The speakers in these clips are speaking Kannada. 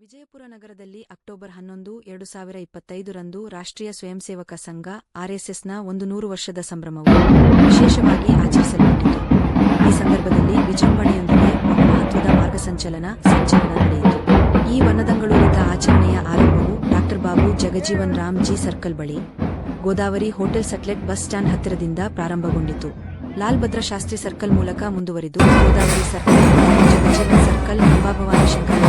ವಿಜಯಪುರ ನಗರದಲ್ಲಿ ಅಕ್ಟೋಬರ್ ಹನ್ನೊಂದು, ಎರಡು ಸಾವಿರ ಇಪ್ಪತ್ತೈದರಂದು ರಾಷ್ಟ್ರೀಯ ಸ್ವಯಂ ಸೇವಕ ಸಂಘ ಆರ್ಎಸ್ಎಸ್ನ ಒಂದು ನೂರು ವರ್ಷದ ಸಂಭ್ರಮವು ವಿಶೇಷವಾಗಿ ಆಚರಿಸಲ್ಪಟ್ಟಿತು. ಈ ಸಂದರ್ಭದಲ್ಲಿ ವಿಜೃಂಭಣೆಯೊಂದಿಗೆ ಮಹತ್ವದ ಮಾರ್ಗಸಂಚಲನ ಸಂಚಲನ ನಡೆಯಿತು. ಈ ವನದಂಗಳೂರಿತ ಆಚರಣೆಯ ಆರಂಭವು ಡಾಕ್ಟರ್ ಬಾಬು ಜಗಜೀವನ್ ರಾಮ್ ಜಿ ಸರ್ಕಲ್ ಬಳಿ, Godavari hotel satellite bus stand ಹತ್ತಿರದಿಂದ ಪ್ರಾರಂಭಗೊಂಡಿತು. ಲಾಲ್ ಭದ್ರ ಶಾಸ್ತ್ರಿ ಸರ್ಕಲ್ ಮೂಲಕ ಮುಂದುವರಿದು Godavari circle, Jagjivan circle, Ambabhavani Shankarlinga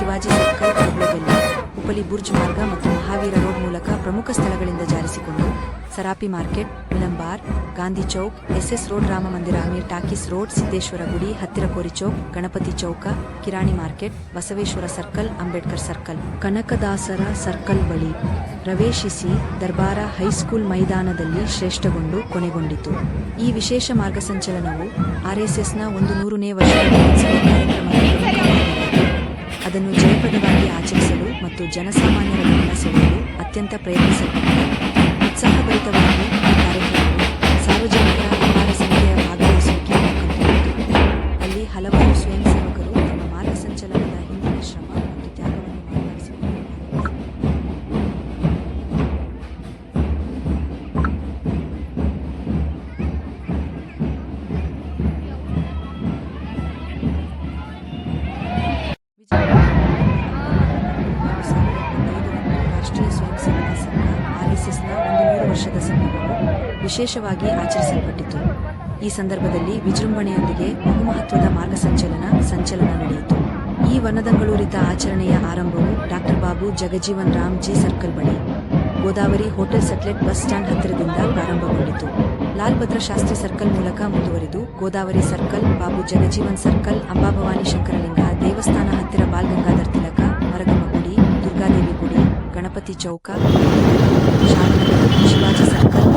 Shivaji circle ಹುಬ್ಳಗಲ್ಲಿ Hubballi Burj ಮಾರ್ಗ ಮತ್ತು ಮಹಾವೀರ ರೋಡ್ ಮೂಲಕ ಪ್ರಮುಖ ಸ್ಥಳಗಳಿಂದ ಜಾರಿಸಿಕೊಂಡು ಸರಾಪಿ market ಮಿಲಂಬಾರ್ Gandhi Chowk, SS road Ram Mandir Amir talkies road, Siddeshwara ಗುಡಿ, ಹತ್ತಿರ ಕೋರಿ ಚೌಕ್, ಗಣಪತಿ ಚೌಕ, ಕಿರಾಣಿ market, Basaveshwar circle, Ambedkar circle, ಕನಕದಾಸರ ಸರ್ಕಲ್ ಬಳಿ ಪ್ರವೇಶಿಸಿ ದರ್ಬಾರ ಹೈಸ್ಕೂಲ್ ಮೈದಾನದಲ್ಲಿ ಶ್ರೇಷ್ಠಗೊಂಡು ಕೊನೆಗೊಂಡಿತು ಈ ವಿಶೇಷ ಮಾರ್ಗಸಂಚಲನವು ಆರ್ಎಸ್ಎಸ್ನ ಒಂದು ನೂರನೇ ವರ್ಷದ. ಅದನ್ನು ಜನಪದವಾಗಿ ಆಚರಿಸಲು ಮತ್ತು ಜನಸಾಮಾನ್ಯರ ಗಮನ ಸೆಳೆಯಲು ಅತ್ಯಂತ ಪ್ರಯತ್ನಿಸಲ್ಪಟ್ಟಿದೆ. ಉತ್ಸಾಹಭರಿತವಾಗಿ ಈ ಕಾರ್ಯಕ್ರಮವು ಸಾರ್ವಜನಿಕರ ಅಪಾರ ಸಂಖ್ಯೆಯ ಭಾಗವಹಿಸುವಿಕೆಯನ್ನು ಕಂಡುಕೊಂಡಿತು ಅಲ್ಲಿ ಹಲವಾರು ಸ್ವಯಂ ಸೇವಕರು ತಮ್ಮ ಮಾರ್ಗಸಂಚಲನದ ಹಿಂದಿನ ಶ್ರಮ ವರ್ಷದ ಸಂಭ್ರಮವು ವಿಶೇಷವಾಗಿ ಆಚರಿಸಲ್ಪಟ್ಟಿತು. ಈ ಸಂದರ್ಭದಲ್ಲಿ ವಿಜೃಂಭಣೆಯೊಂದಿಗೆ ಬಹುಮಹತ್ವದ ಮಾರ್ಗ ಸಂಚಲನ ಸಂಚಲನ ನಡೆಯಿತು. ಈ ವನದಂಗಳೂರಿತ ಆಚರಣೆಯ ಆರಂಭವು ಡಾಕ್ಟರ್ ಬಾಬು ಜಗಜೀವನ್ ರಾಮ್ ಜಿ ಸರ್ಕಲ್ ಬಳಿ, Godavari hotel satellite bus stand ಹತ್ತಿರದಿಂದ ಪ್ರಾರಂಭಗೊಂಡಿತು. ಲಾಲ್ ಶಾಸ್ತ್ರಿ ಸರ್ಕಲ್ ಮೂಲಕ ಮುಂದುವರಿದು ಗೋದಾವರಿ ಸರ್ಕಲ್, ಬಾಬು ಜಗಜೀವನ್ ಸರ್ಕಲ್, ಅಂಬಾಭವಾನಿ ಶಂಕರಲಿಂಗ ದೇವಸ್ಥಾನ ಹತ್ತಿರ ಬಾಲ್ಗಂಗಾಧರ್ ಗಣಪತಿ ಚೌಕ ಶಾಮನಗರ ಶಿವಾಜಿ ಸರ್ಕಲ್